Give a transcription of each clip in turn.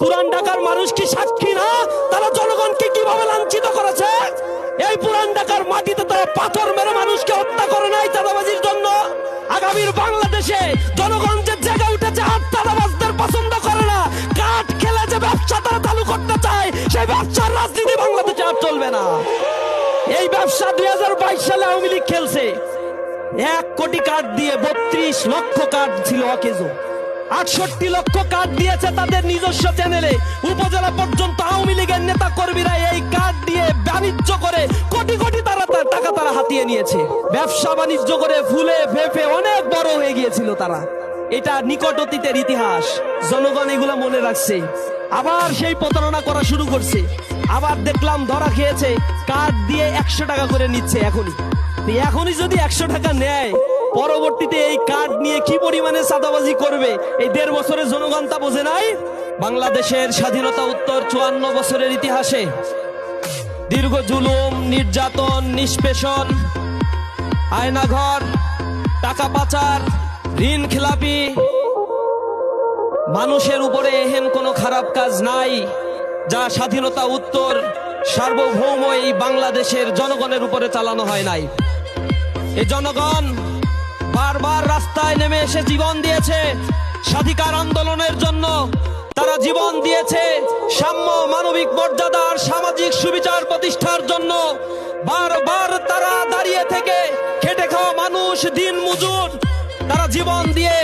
পুরান ঢাকার মানুষ কি সাক্ষী না? তারা জনগণকে কীভাবে লাঞ্ছিত করেছে? এই পুরান ঢাকার মাটিতে তারা পাথর মেরে মানুষকে হত্যা করে নাই চাঁদাবাজির জন্য। আগামীর বাংলাদেশে জনগণ যে জেগে উঠেছে, আর চাঁদাবাজদের পছন্দ করে না। কাঠ খেলে যে ব্যবসা তারা চালু করতে চায়, সেই ব্যবসার রাজনীতি বাংলাদেশে আর চলবে না। এই ব্যবসা দুই হাজার বাইশ সালে আওয়ামী লীগ খেলছে। এক কোটি কার্ড দিয়ে বত্রিশ লক্ষ কাঠ ছিল অকেজো। আটষট্টি লক্ষ কার্ড দিয়েছে তাদের নিজস্ব চ্যানেলে উপজেলা পর্যন্ত আওয়ামী লীগের নেতা কর্মীরা এই কার্ড দিয়ে বাণিজ্য করে, কোটি কোটি তারা টাকা তারা হাতিয়ে নিয়েছে। ব্যবসা বাণিজ্য করে ফুলে ফেপে অনেক বড় হয়ে গিয়েছিল তারা। এটা নিকট অতীতের ইতিহাস। জনগণ এগুলো মনে রাখছে। আবার সেই প্রতারণা করা শুরু করছে। আবার দেখলাম ধরা খেয়েছে। কার্ড দিয়ে একশো টাকা করে নিচ্ছে এখনই। এখনই যদি একশো টাকা নেয় পরবর্তীতে এই কার্ড নিয়ে কি পরিমাণে চাঁদাবাজি করবে? এই দেড় বছরের জনগণ তা বোঝে নাই? বাংলাদেশের স্বাধীনতা উত্তর চুয়ান্ন বছরের ইতিহাসে দীর্ঘ জুলুম, নির্যাতন, নিষ্পেষণ, আয়নাঘর, টাকা পাচার, ঋণ খেলাপি, মানুষের উপরে এহেন কোনো খারাপ কাজ নাই যা স্বাধীনতা উত্তর সার্বভৌম এই বাংলাদেশের জনগণের উপরে চালানো হয় নাই। এই জনগণ বারবার রাস্তায় নেমে এসে জীবন দিয়েছে। স্বাধিকার আন্দোলনের জন্য তারা জীবন দিয়েছে। সাম্য, মানবিক মর্যাদা আর সামাজিক সুবিচার প্রতিষ্ঠার জন্য। বারবার তারা দাঁড়িয়ে থেকে খেটে খাওয়া মানুষ, দিন মজুর। তারা জীবন দিয়ে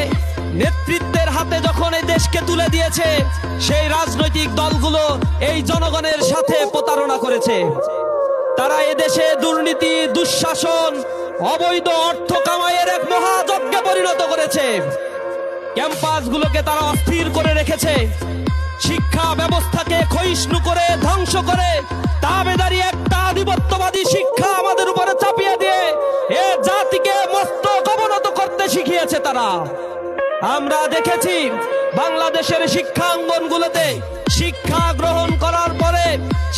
নেতৃত্বের হাতে যখন এই দেশকে তুলে দিয়েছে, সেই রাজনৈতিক দলগুলো এই জনগণের সাথে প্রতারণা করেছে। তারা এদেশে দুর্নীতি দুঃশাসন অবৈধ অর্থ কামাইয়ের এক মহাযজ্ঞে পরিণত করেছে। ক্যাম্পাসগুলোকে তারা অস্থির করে রেখেছে। শিক্ষা ব্যবস্থাকে ক্ষয়িষ্ণু করে, ধ্বংস করে। তাবেদারি একটা আধিপত্যবাদী শিক্ষা আমাদের উপরে চাপিয়ে দিয়ে এ জাতিকে মস্তক অবনত করতে শিখিয়েছে তারা। আমরা দেখেছি বাংলাদেশের শিক্ষাঙ্গনগুলোতে শিক্ষা গ্রহণ করার পরে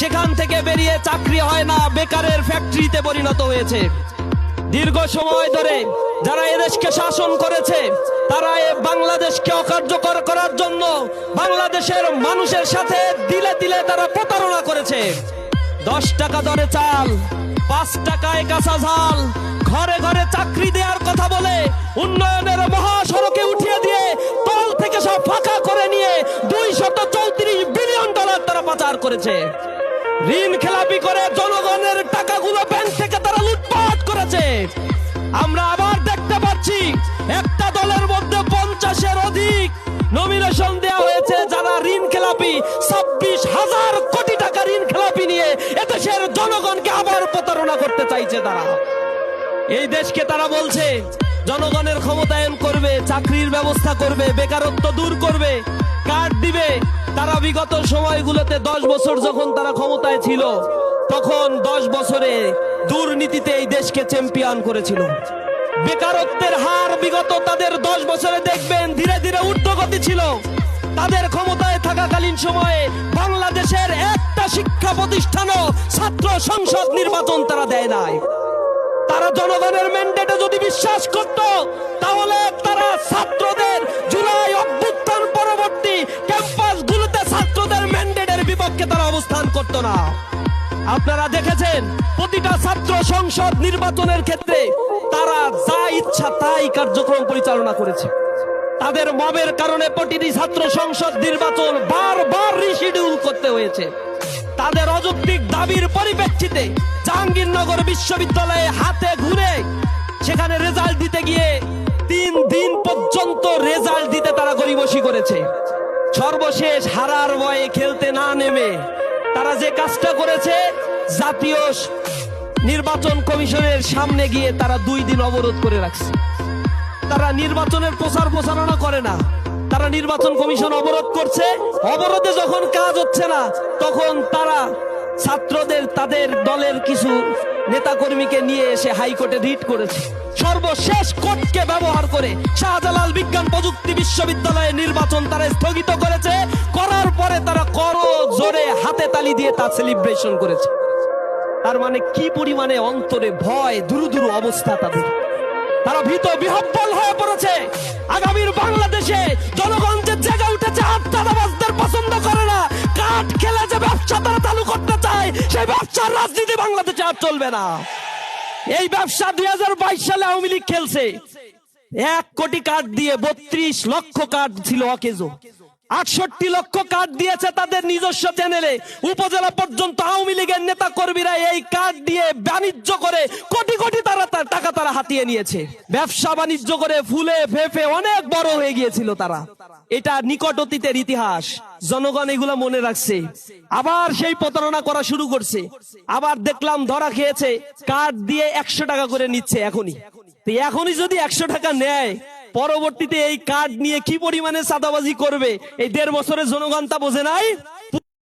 সেখান থেকে বেরিয়ে চাকরি হয় না, বেকারের ফ্যাক্টরিতে পরিণত হয়েছে। দীর্ঘ সময় ধরে যারা এদেশকে শাসন করেছে, তারা এ বাংলাদেশকে অকার্যকর করার জন্য বাংলাদেশের মানুষের সাথে দিলে দিলে তারা প্রতারণা করেছে। দশ টাকা দরে চাল, পাঁচ টাকায় কাঁচা ঝাল, ঘরে ঘরে চাকরি দেওয়ার কথা বলে উন্নয়নের মহাসড়কে উঠিয়ে দিয়ে তল থেকে সব ফাঁকা করে নিয়ে দুই শত চৌত্রিশ বিলিয়ন ডলার তারা পাচার করেছে। ঋণ খেলাপি করে জনগণের টাকাগুলো ব্যাংক থেকে তারা লুটপাট করেছে। আমরা আবার দেখতে পাচ্ছি, একটা দলের মধ্যে পঞ্চাশের অধিক নমিনেশন দেওয়া হয়েছে, যারা ঋণ খেলাপি, ছাব্বিশ হাজার কোটি টাকা ঋণ খেলাপি নিয়ে এদেশের জনগণকে আবার প্রতারণা করতে চাইছে তারা। এই দেশকে তারা বলছে, জনগণের ক্ষমতায়ন করবে, চাকরির ব্যবস্থা করবে, বেকারত্ব দূর করবে, কার্ড দিবে বিগত সময়গুলোতে দশ বছর যখন তারা ক্ষমতায় ছিল, তখন দশ বছরে দুর্নীতিতে এই দেশকে চ্যাম্পিয়ন করেছিল। বেকারত্বের হার বিগত তাদের দশ বছরে দেখবেন ধীরে ধীরে ঊর্ধ্বগতি ছিল। তাদের ক্ষমতায় থাকাকালীন সময়ে বাংলাদেশের একটা শিক্ষা প্রতিষ্ঠানও ছাত্র সংসদ নির্বাচন তারা দেয় নাই। তারা জনগণের ম্যান্ডেটে যদি বিশ্বাস করত, তাহলে তারা ছাত্রদের জুলাই বিপক্ষে তারা অবস্থান করত না। আপনারা দেখেছেন, প্রতিটা ছাত্র সংসদ নির্বাচনের ক্ষেত্রে তারা যা ইচ্ছা তাই কার্যক্রম পরিচালনা করেছে। তাদের মবের কারণে প্রতিটি ছাত্র সংসদ নির্বাচন বারবার রিশিডিউল করতে হয়েছে। তাদের অযৌক্তিক দাবির পরিপ্রেক্ষিতে জাহাঙ্গীরনগর বিশ্ববিদ্যালয়ে হাতে ঘুরে সেখানে রেজাল্ট দিতে গিয়ে তিন দিন পর্যন্ত রেজাল্ট দিতে তারা গরিবসী করেছে। সর্বশেষ হারার ভয়ে খেলতে না নেমে তারা যে কাজটা করেছে, জাতীয় নির্বাচন কমিশনের সামনে গিয়ে তারা দুই দিন অবরোধ করে রাখছে। তারা নির্বাচনের প্রচার প্রচারণা করে না। তারা নির্বাচন কমিশন অবরোধ করছে। অবরোধে যখন কাজ হচ্ছে না, তখন তারা ছাত্রদের, তাদের দলের কিছু নেতাকর্মীকে নিয়ে এসে হাইকোর্টে রিট করেছে। সর্বশেষ কোর্টকে ব্যবহার করে শাহজালাল বিজ্ঞান প্রযুক্তি বিশ্ববিদ্যালয়ে নির্বাচন তারা স্থগিত করেছে। করার পরে তারা করো জোরে হাতে তালি দিয়ে তা সেলিব্রেশন করেছে। তার মানে কি পরিমাণে অন্তরে ভয়, দুরু দুরু অবস্থা তাদের। তারা ভীত বিহব্বল হয়ে পড়েছে। আগামীর বাংলাদেশে জনগণ যে জেগে উঠে কাটে চার চাঁদাবাজদের পছন্দ করে না। কাঠ খেলে যে ব্যবসা তারা চালু করতে চায়, সেই ব্যবসার রাজনীতি বাংলাদেশে আর চলবে না। এই ব্যবসা দুই সালে আওয়ামী লীগ খেলছে। এক কোটি কার্ড দিয়ে বত্রিশ লক্ষ কার্ড ছিল অকেজো। আটষট্টি লক্ষ কার্ড দিয়েছে তাদের নিজস্ব চ্যানেলে উপজেলা পর্যন্ত আওয়ামী লীগের নেতা কর্মীরা এই কার্ড দিয়ে বাণিজ্য করে কোটি কোটি তারা তার টাকা তারা হাতিয়ে নিয়েছে। ব্যবসা বাণিজ্য করে ফুলে ফেফে অনেক বড় হয়ে গিয়েছিল তারা। এটা নিকট অতীতের ইতিহাস। জনগণ এগুলো মনে রাখছে। আবার সেই প্রতারণা করা শুরু করছে। আবার দেখলাম ধরা খেয়েছে কার্ড দিয়ে একশো টাকা করে নিচ্ছে এখনই। এখনই যদি একশো টাকা নেয়, পরবর্তীতে এই কার্ড নিয়ে কি পরিমাণে চাঁদাবাজি করবে, এই দেড় বছরের জনগণ তা বোঝে নাই?